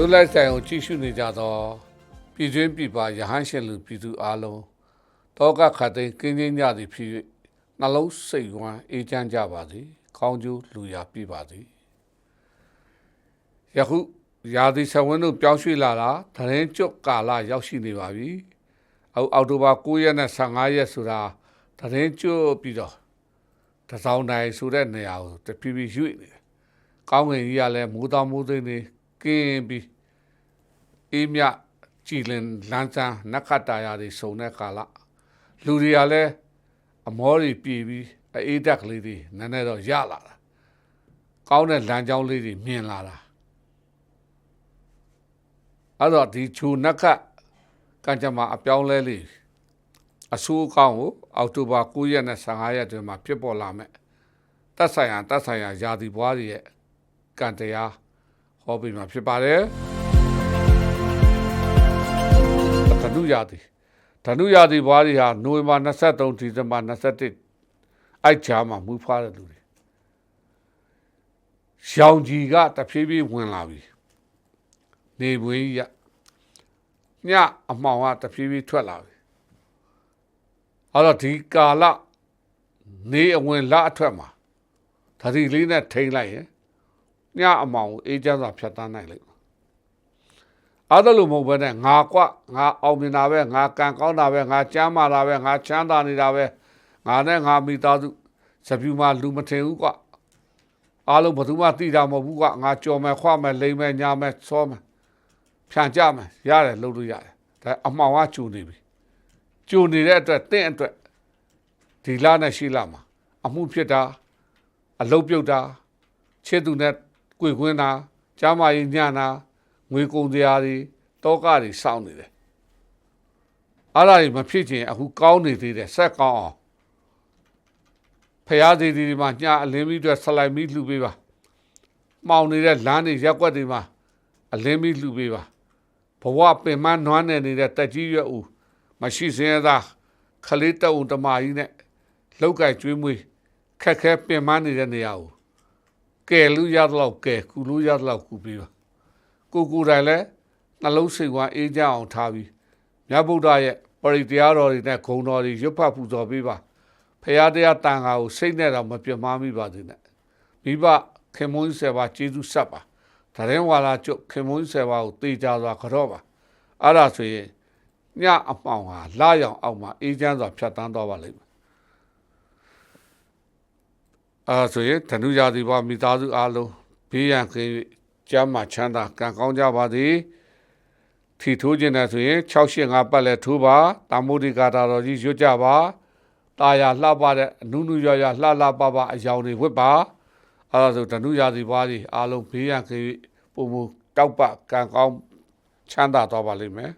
ရုပ်လိုက်ဆိုင်ကိုကြည့်ရှုနေကြသောပြည်တွင်းပြည်ပရဟန်းရှင်လူပြည်သူအလုံးတောကခတ်သိမ်းကင်းကျင်းကြသည်ဖြစ်၍နှလုံးစိတ်ဝမ်းအေးချမ်းကြပါစေကောင်းကျိုးလူရာပြပါစေယခုရာသီဆဝင်းတို့ပြောင်းရွှေ့လာတာသရင်ကျွတ်ကာလရောက်ရှိနေပါပြီအောက်အောက်တိုဘာ9ရက်နဲ့15ရက်ဆိုတာသရင်ကျွတ်ပြီးတော့တစောင်းတိုင်းဆိုတဲ့နေရာကိုတဖြည်းဖြည်းရွေ့နေတယ်ကောင်းငင်ကြီးကလည်းမိုးတောင်မိုးသိမ်းနေ ကင်းပြီးအေးမြကြည်လင်လန်းဆန်းနက္ခတ္တရာတွေစုံတဲ့ကာလလူတွေကလည်းအမောတွေပြေပြီးအေးတက်ကလေးတွေနည်းနည်းတော့ရလာတာကောင်းတဲ့လမ်းကြောင်းလေးတွေမြင်လာတာအဲ့တော့ဒီခြုံနက္ခတ်ကံကြမ္မာအပြောင်းလဲလေးအဆိုးအကောင်းကိုအောက်တိုဘာ9ရက်နဲ့15ရက်တွင်မှာဖြစ်ပေါ်လာမယ်တက်ဆိုင်ရာတက်ဆိုင်ရာယာတီဘွားတွေရဲ့ကံတရား ဟောပြီးမှာဖြစ်ပါတယ်ဓနုယာတီဓနုယာတီဘွားတွေဟာနိုဝင်ဘာ23ဒီဇင်ဘာ21အိုက်ချာမှာမူးဖွားတဲ့လူတွေရှောင်းကြီးကတဖြည်းဖြည်းဝင်လာပြီနေပွေးရညအမှောင်ကတဖြည်းဖြည်းထွက်လာပြီအဲ့တော့ဒီကာလနေအဝင်လအထွက်မှာဓာတိလေးနဲ့ထိန်လိုက်ရင် ညအမောင်ကိုအေးချမ်းစွာဖြတ်တန်းနိုင်လိမ့်မယ်အဲ့ဒါလို့မဟုတ်ဘဲနဲ့ငါကွငါအောင်မြင်တာပဲငါကံကောင်းတာပဲငါချမ်းသာတာပဲငါချမ်းသာနေတာပဲငါနဲ့ငါမိသားစုစပြူမှာလူမထင်ဘူးကွအားလုံးဘယ်သူမှသိတာမဟုတ်ဘူးကွငါကြော်မယ်ခွမယ်လိမ့်မယ်ညာမယ်စောမယ်ဖြန့်ကြမယ်ရတယ်လုပ်လို့ရတယ်ဒါအမှောင်ကကျူနေပြီကျူနေတဲ့အတွက်တင့်အတွက်ဒီလနဲ့ရှိလာမှာအမှုဖြစ်တာအလုတ်ပြုတ်တာချစ်သူနဲ့ ကြွေခွင်းတာကြားမကြီးညံ့တာငွေကုန်စရာတွေတောကတွေစောင်းနေတယ်အဲ့ဒါတွေမဖြစ်ချင်အခုကောင်းနေသေးတယ်ဆက်ကောင်းအောင်ဖရာသေးဒီမှာညအလင်းပြီးအတွက်ဆလိုက်ပြီးလှူပေးပါမှောင်နေတဲ့လမ်းတွေရက်ွက်တွေမှာအလင်းပြီးလှူပေးပါဘဝပင်မနွမ်းနေနေတဲ့တက်ကြီးရွက်ဦးမရှိစင်းရသားခလေးတအုံတမာကြီးနဲ့လောက်ကကျွေးမွေးခက်ခဲပင်မနေတဲ့နေရာကို ကဲလူရတော့ကဲကူလူရတော့ကူပြီးပါကိုကိုယ်တိုင်လည်းနှလုံးစိတ်ဝမ်းအေးချမ်းအောင်ထားပြီးမြတ်ဗုဒ္ဓရဲ့ပရိတရားတော်တွေနဲ့ဂုဏ်တော်တွေရွတ်ဖတ်ပူဇော်ပေးပါဖရာတရားတန်ခါကိုစိတ်နဲ့တော့မပြတ်မှားမိပါသေးနဲ့မိဘခင်မုန်းဆယ်ပါကျေးဇူးဆက်ပါတရင်ဝါလာကျွတ်ခင်မုန်းဆယ်ပါကိုတေချာစွာကြော့ပါအဲ့ဒါဆိုရင်ညအမှောင်ဟာလာရောင်အောက်မှာအေးချမ်းစွာဖြတ်တန်းသွားပါလိမ့်မယ် အဲဆိုရင်ဓနုရာသီဘမိသားစုအားလုံးဘေးရန်ကင်းကျမ်းမာချမ်းသာကံကောင်းကြပါသည်ထီထိုးခြင်းနဲ့ဆိုရင်685ပတ်လဲထိုးပါတာမုဒိကာတာတော်ကြီးရွတ်ကြပါတာယာလှပတဲ့အနုနုရရလှလှပပအယောင်တွေဝတ်ပါအဲဒါဆိုဓနုရာသီဘွားကြီးအားလုံးဘေးရန်ကင်းပုံမူတောက်ပကံကောင်းချမ်းသာသွားပါလိမ့်မယ်